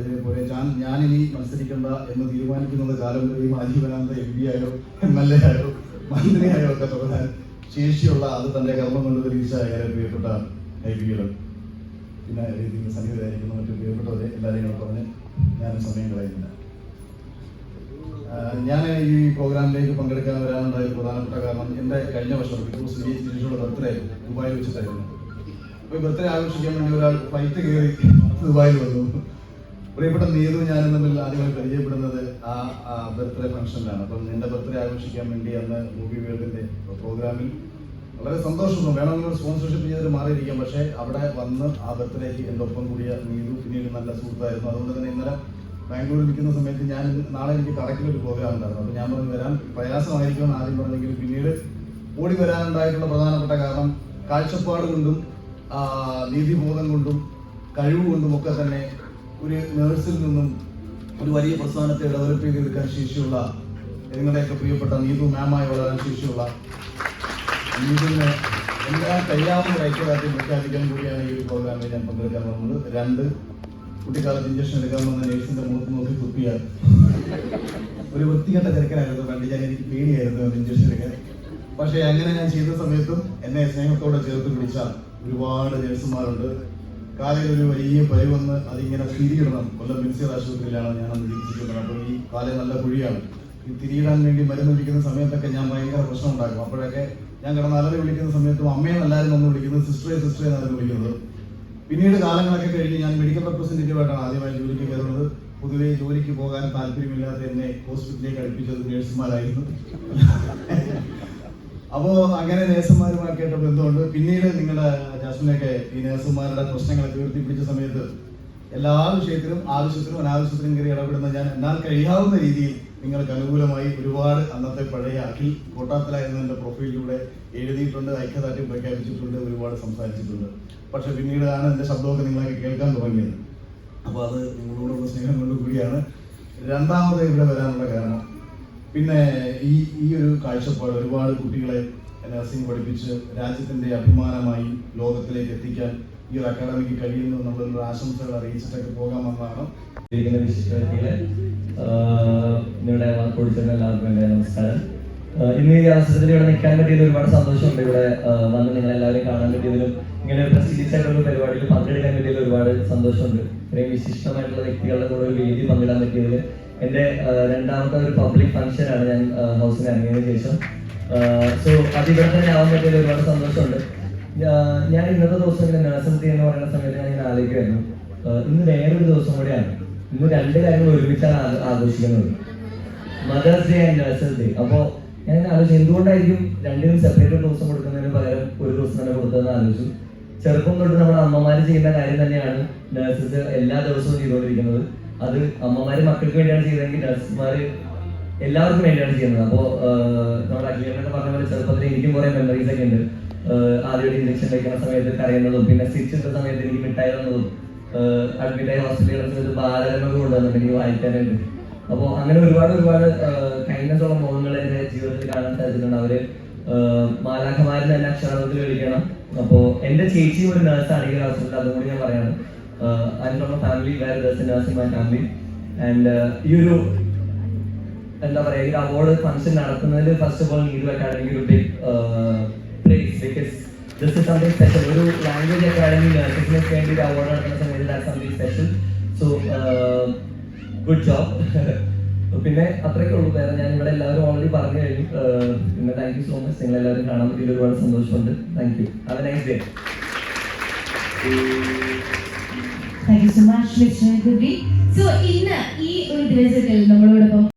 അതേപോലെ ഞാൻ ഞാനിനി മത്സരിക്കണ്ട എന്ന് തീരുമാനിക്കുന്നത് കാലം വരെയും ആജീവനാന്ത എം പി ആയോ എം എൽ എ ആയോ മന്ത്രിയായോ ഒക്കെ തുടരാൻ ശേഷിയുള്ള അത് തന്റെ കർമ്മം കൊണ്ട് തെളിയിച്ച ഏറെ പ്രിയപ്പെട്ട ഐ പികളും പിന്നെ രീതിയിൽ മറ്റു പ്രിയപ്പെട്ടവരെ എല്ലാവരെയും പറഞ്ഞ് ഞാൻ സമയം കളയുന്നില്ല. ഞാൻ ഈ പ്രോഗ്രാമിലേക്ക് പങ്കെടുക്കാൻ വരാനുണ്ടായ പ്രധാനപ്പെട്ട കാരണം എന്റെ കഴിഞ്ഞ വർഷം ശ്രീ ജിനീഷയുടെ ബർത്ത്ഡേ ദുബായിൽ വെച്ചിട്ടായിരുന്നു. അപ്പോൾ ഈ ബർത്ത്ഡേ ആഘോഷിക്കാൻ വേണ്ടി ഒരാൾ ഫ്ലൈറ്റ് കയറി ദുബായിൽ വന്നു. പ്രിയപ്പെട്ട നീതു ഞാനും തമ്മിൽ ആദ്യമായി പരിചയപ്പെടുന്നത് ആ ബർത്ത്ഡേ ഫംഗ്ഷനിലാണ്. അപ്പം നിന്റെ ബർത്ത്ഡേ ആഘോഷിക്കാൻ വേണ്ടി അന്ന് മൂവി വേൾഡിന്റെ പ്രോഗ്രാമിൽ വളരെ സന്തോഷം വേണമെങ്കിൽ സ്പോൺസർഷിപ്പ് ചെയ്തിട്ട് മാറിയിരിക്കാം. പക്ഷേ അവിടെ വന്ന് ആ ബർത്ത്ഡേക്ക് എന്റെ ഒപ്പം കൂടിയ നീതു പിന്നീട് നല്ല സുഹൃത്തായിരുന്നു. അതുകൊണ്ട് തന്നെ ഇന്നലെ ബാംഗ്ലൂരിൽ നിൽക്കുന്ന സമയത്ത് ഞാൻ നാളെ എനിക്ക് കടക്കിൽ ഒരു പ്രോഗ്രാം ഉണ്ടായിരുന്നു. അപ്പോൾ ഞാൻ പറഞ്ഞു വരാൻ പ്രയാസമായിരിക്കുമെന്ന് ആദ്യം പറഞ്ഞെങ്കിൽ പിന്നീട് ഓടി വരാനുണ്ടായിട്ടുള്ള പ്രധാനപ്പെട്ട കാരണം കാഴ്ചപ്പാട് കൊണ്ടും നീതിബോധം കൊണ്ടും കഴിവ് കൊണ്ടും ഒക്കെ തന്നെ ഒരു നേഴ്സിൽ നിന്നും ഒരു വലിയ പ്രസ്ഥാനത്തെ ഡെവലപ്പ് ചെയ്തെടുക്കാൻ ശേഷിയുള്ള നിങ്ങളുടെയൊക്കെ പ്രിയപ്പെട്ട നീതു മാമായി വളരാൻ ശേഷിയുള്ള നീതുവിന് എല്ലാം കഴിയാവുന്ന ഐക്യദാർഢ്യം പ്രഖ്യാപിക്കാൻ കൂടിയാണ് ഈ ഒരു പ്രോഗ്രാമിൽ ഞാൻ പങ്കെടുക്കാൻ പോകുന്നത്. രണ്ട് കുട്ടിക്കാലത്ത് ഇഞ്ചക്ഷൻ എടുക്കാൻ വന്ന നേഴ്സിന്റെ മുഖത്ത് നോക്കി തുപ്പിയാൽ ഒരു വൃത്തികെട്ട തിരക്കനായിരുന്നു പണ്ട് ഞാൻ എനിക്ക് പേടിയായിരുന്നു ഇഞ്ചക്ഷൻ എടുക്കാൻ. പക്ഷേ അങ്ങനെ ഞാൻ ചെയ്ത സമയത്തും എന്നെ സ്നേഹത്തോടെ ചേർത്ത് പിടിച്ച ഒരുപാട് നഴ്സുമാരുണ്ട്. കാലയിൽ ഒരു വലിയ പരിവന്ന് അതിങ്ങനെ തിരിയിടണം. കൊല്ലം മിൻസിയർ ആശുപത്രിയിലാണ് ഞാൻ അന്ന് ചികിത്സിക്കുന്നത് അപ്പോൾ ഈ കാല നല്ല കുഴിയാണ്. ഈ തിരിയിടാൻ വേണ്ടി മരുന്നൊഴിക്കുന്ന സമയത്തൊക്കെ ഞാൻ ഭയങ്കര പ്രശ്നം ഉണ്ടാക്കും അപ്പോഴൊക്കെ ഞാൻ കിടന്ന് അലറി വിളിക്കുന്ന സമയത്തും അമ്മയെ നല്ലായിരുന്നു ഒന്ന് വിളിക്കുന്നത് സിസ്റ്ററെ സിസ്റ്ററെ എന്നായിരുന്നു വിളിക്കുന്നത്. പിന്നീട് കാലങ്ങളൊക്കെ കഴിഞ്ഞ് ഞാൻ മെഡിക്കൽ റെപ്രസെന്റേറ്റീവായിട്ടാണ് ആദ്യമായി ജോലിക്ക് കയറുന്നത്. പൊതുവേ ജോലിക്ക് പോകാൻ താല്പര്യമില്ലാതെ എന്നെ ഹോസ്പിറ്റലിലേക്ക് അടുപ്പിച്ചത് നഴ്സുമാരായിരുന്നു അപ്പോ അങ്ങനെ നേഴ്സുമാരുമായിട്ടൊക്കെ ബന്ധമുണ്ട്. പിന്നീട് നിങ്ങളുടെ ജാസ്മിനൊക്കെ ഈ നേഴ്സുമാരുടെ പ്രശ്നങ്ങളൊക്കെ ഉയർത്തിപ്പിടിച്ച സമയത്ത് എല്ലാ വിഷയത്തിലും ആവശ്യത്തിനും അനാവശ്യത്തിനും കയറി ഇടപെടുന്ന ഞാൻ എന്നാൽ കഴിയാവുന്ന രീതിയിൽ നിങ്ങൾക്ക് അനുകൂലമായി ഒരുപാട് അന്നത്തെ പഴയ അഖിൽ കോട്ടാത്തല എന്നതിന്റെ പ്രൊഫൈലിലൂടെ എഴുതിയിട്ടുണ്ട് ഐക്യദാർഢ്യം പ്രഖ്യാപിച്ചിട്ടുണ്ട് ഒരുപാട് സംസാരിച്ചിട്ടുണ്ട്. പക്ഷെ പിന്നീടാണ് എന്റെ ശബ്ദമൊക്കെ നിങ്ങളൊക്കെ കേൾക്കാൻ തുടങ്ങിയത്. അപ്പോൾ അത് നിങ്ങളോടുള്ള സ്നേഹം കൊണ്ടുകൂടിയാണ് രണ്ടാമത് ഇവിടെ വരാനുള്ള കാരണം പിന്നെ ഈ ഈ ഒരു കാഴ്ചപ്പാട് ഒരുപാട് കുട്ടികളെ നഴ്സിംഗ് പഠിപ്പിച്ച് രാജ്യത്തിന്റെ അഭിമാനമായി ലോകത്തിലേക്ക് എത്തിക്കാൻ ഈ ഒരു അക്കാദമിക്ക് കഴിയുന്നു നമ്മളൊരു ആശംസകൾ അറിയിച്ചിട്ടൊക്കെ പോകാമെന്നാണ് നിങ്ങളുടെ വിശിഷ്ട എല്ലാവർക്കും എന്റെ നമസ്കാരം. ഇന്ന് ഈ അവസരത്തിൽ ഇവിടെ നിൽക്കാൻ പറ്റിയത് ഒരുപാട് സന്തോഷമുണ്ട്. ഇവിടെ വന്ന് നിങ്ങൾ എല്ലാവരെയും കാണാൻ പറ്റിയതിലും ഇങ്ങനെ പ്രസ്റ്റീജിയസ് ആയിട്ടുള്ള ഒരു പരിപാടിയിൽ പങ്കെടുക്കാൻ പറ്റിയതിൽ ഒരുപാട് സന്തോഷമുണ്ട്. ഇത്രയും വിശിഷ്ടമായിട്ടുള്ള വ്യക്തികളുടെ കൂടെ ഒരു വേദി പങ്കിടാൻ പറ്റിയതിൽ എന്റെ രണ്ടാമത്തെ ഒരു പബ്ലിക് ഫംഗ്ഷൻ ആണ് ഞാൻ ഹൗസിൽ ഇറങ്ങിയതിനു ശേഷം. സോ അത് ഇവിടെ തന്നെ ആവാൻ പറ്റിയ ഒരുപാട് സന്തോഷമുണ്ട്. ഞാൻ ഇന്നത്തെ ദിവസം ഇങ്ങനെ നഴ്സിംഗ് ഡേ എന്ന് പറയുന്ന സമയത്ത് ഞാൻ ഇങ്ങനെ ആലോചിക്കുമായിരുന്നു ഇന്ന് വേറൊരു ദിവസം കൂടെയാണ്. ഇന്ന് രണ്ട് കാര്യങ്ങൾ ഒരുമിച്ചാണ് ആഘോഷിക്കുന്നത്. Mother's day and nurses day. അപ്പോൾ ഞാൻ ആലോചിച്ചു എന്തുകൊണ്ടായിരിക്കും രണ്ടിനും സെപ്പറേറ്റ് ദിവസം കൊടുക്കുന്നതിന് പകരം ഒരു ദിവസം തന്നെ കൊടുത്തതെന്ന് ആലോചിച്ചു? ചെറുപ്പം തൊട്ട് നമ്മുടെ അമ്മമാര് ചെയ്യുന്ന കാര്യം തന്നെയാണ് നഴ്സസ് എല്ലാ ദിവസവും ചെയ്തുകൊണ്ടിരിക്കുന്നത്. അത് അമ്മമാര് മക്കൾക്ക് വേണ്ടിയാണ് ചെയ്തതെങ്കിൽ നഴ്സുമാര് എല്ലാവർക്കും വേണ്ടിയാണ് ചെയ്യുന്നത്. അപ്പോൾ നമ്മുടെ അഖിലേട്ടനൊക്കെ പറഞ്ഞ പോലെ ചെറുപ്പത്തിൽ എനിക്കും കുറെ മെമ്മറീസ് ഒക്കെ ഉണ്ട്. ആദ്യമായിട്ട് ഇഞ്ചക്ഷൻ കഴിക്കുന്ന സമയത്ത് കരയുന്നതും പിന്നെ സ്റ്റിച്ച് ഇട്ട സമയത്ത് എനിക്ക് മിഠായി തന്നതും അഡ്മിറ്റായി ഹോസ്പിറ്റലിൽ ഒരു ബാലരമൊക്കെ കൊണ്ടുവന്നിട്ട് എനിക്ക് വായിക്കാനുണ്ട് അപ്പോൾ അങ്ങനെ ഒരുപാട് ഒരുപാട് കൈനസ് ഉള്ള മുഖങ്ങൾ എന്റെ ജീവിതത്തിൽ കാണാൻ സാധിച്ചിട്ടുണ്ട്. അവർ മാലാഖമാരിൽ തന്നെ അക്ഷരാർത്ഥത്തിൽ വിളിക്കണം. അപ്പോൾ എന്റെ ചേച്ചിയും ഒരു നേഴ്സാണ് ഈ ഒരു അവസരത്തിൽ അതും കൂടി ഞാൻ പറയാണ്. I from a family where my family and ഈ ഒരു എന്താ പറയുക ഈ അവാർഡ് ഫംഗ്ഷൻ നടത്തുന്നതിൽ ഫസ്റ്റ് ഓഫ് ഓൾ നീതു അക്കാഡമിക്ക് ഒരു big place because this is something special ഒരു ലാംഗ്വേജ് അക്കാഡമി നഴ്സസിന് വേണ്ടി ഒരു അവാർഡ് നടത്തുന്ന സമയത്ത് that something special so good job പിന്നെ അത്രയൊക്കെ ഉള്ളൂ. വേറെ ഞാൻ ഇവിടെ എല്ലാവരും ഓൾറെഡി പറഞ്ഞു കഴിഞ്ഞു. പിന്നെ താങ്ക് യു സോ മച്ച് നിങ്ങൾ എല്ലാവരും കാണാൻ പറ്റിയ ഒരുപാട് സന്തോഷമുണ്ട്. Thank you have a nice day thank you so much mister ഗുബി so ഇന്ന് ഈ ഒരു ദിവസത്തിൽ നമ്മളോടൊപ്പം